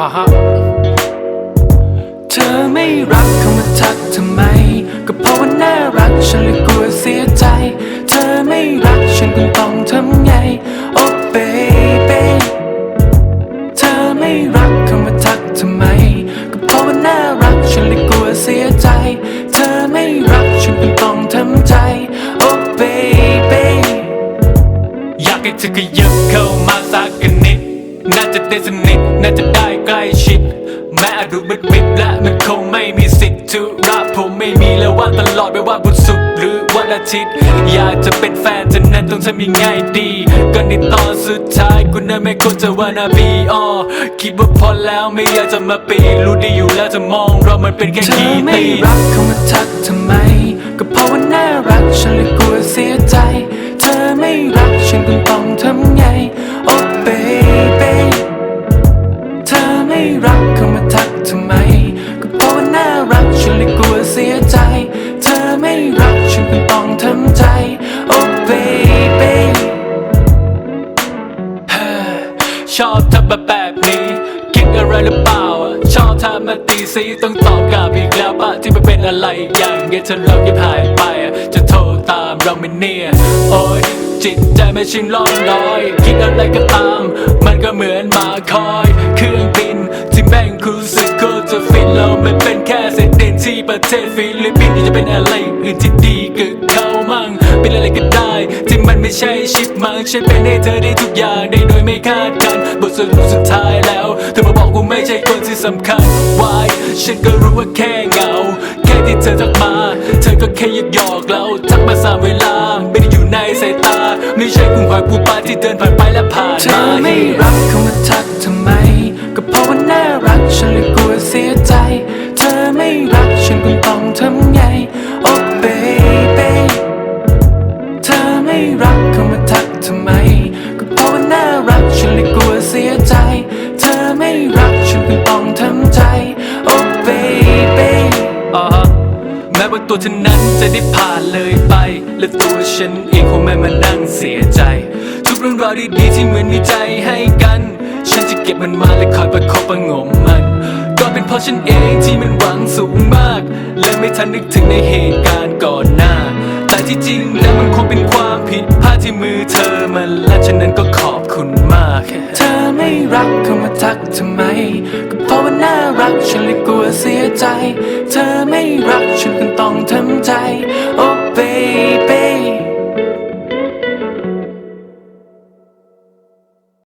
อ่าฮะเธอไม่รักเขามาทักทำไม ก็เพราะว่าน่ารักฉันเลยกลัวเสียใจ เธอไม่รักฉันคงต้องทำไง โอ้ baby เธอไม่รักเขามาทักทำไม ก็เพราะว่าน่ารักฉันเลยกลัวเสียใจ เธอไม่รักฉันคงต้องทำใจ โอ้ baby อยากให้เธอขยับเข้ามาสักกัน จะได้สนิทน่าจะได้ใกล้ชิด แม้อาจดูมืดมิดและมันคงไม่มีสิทธิ์ทุรักผมไม่มีแล้วว่าตลอดไม่ว่าบุญสุขหรือวันอาทิตย์ อยากจะเป็นแฟนเธอนั้นต้องทำยังไงดีก็ในตอนสุดท้ายกูนั้นไม่ควรจะว่านาบีอ้อคิดว่าพอแล้วไม่อยากจะมาปีรู้ดีอยู่แล้วจะมองเรามันเป็นแค่เธอขี้ไม่รักเขามาทัก อบทำแบบแบบนี้ คิดอะไรหรือเปล่าอะชอบทำมาตีสีต้องตอบกลับอีกแล้วปะที่ไมันเป็นอะไรอย่างเงี้ยเธอเลิกยังหายไปอะจะโทรตามเราไม่เนี่ยโอ้ยจิตใจไม่ชิงล่องลอย คิดอะไรก็ตาม มันก็เหมือนมาคอย เครื่องบินที่แม่งรู้สึกโคตรจะฟินเราไมันเป็นแค่เศษดินที่ประเทศฟิลิปปินส์จะเป็นอะไรอื่นที่ดีกับ ใช่ชิปมังฉันเป็นให้เธอได้ทุกอย่างได้โดยไม่คาดกันบทสรุปสุดท้ายแล้วเธอมาบอกกูไม่ใช่คนที่สำคัญ Why ฉันก็รู้ว่าแค่เหงา แค่ที่เธอทักมา เธอก็แค่หยกหยอกเราทักมาสามเวลา ไม่ได้อยู่ในสายตา ไม่ใช่กุ้งหอยปูปลาที่เดินผ่านไปและผ่านเธมาอไม่รักเขามาทักทำไม ก็เพราะว่าน่ารักฉันเลยกลัวเสียใจ เธอไม่รักฉันคงต้องทำ เสียใจ เธอไม่รักฉันคงต้องทำใจ โอ้ baby อ่าฮะแม้ว่าตัวเธอนั้นจะได้ผ่านเลยไป และตัวฉันเองคงไม่มานั่งเสียใจ ทุกเรื่องราวดีๆที่เหมือนมีใจให้กัน ฉันจะเก็บมันมาและคอยประคบประงมมัน ก็เป็นเพราะฉันเองที่มันหวังสูงมาก และไม่ทันนึกถึงในเหตุการณ์ก่อนหน้า แต่ที่จริงแล้วมันคงเป็นความผิดพลาดที่มือเธอมันและฉะนั้นก็ขอบคุณมาก เธอไม่รักเขามาทักทำไม ก็เพราะว่าน่ารักฉันเลยกลัวเสียใจ เธอไม่รักฉันก็ต้องทำใจ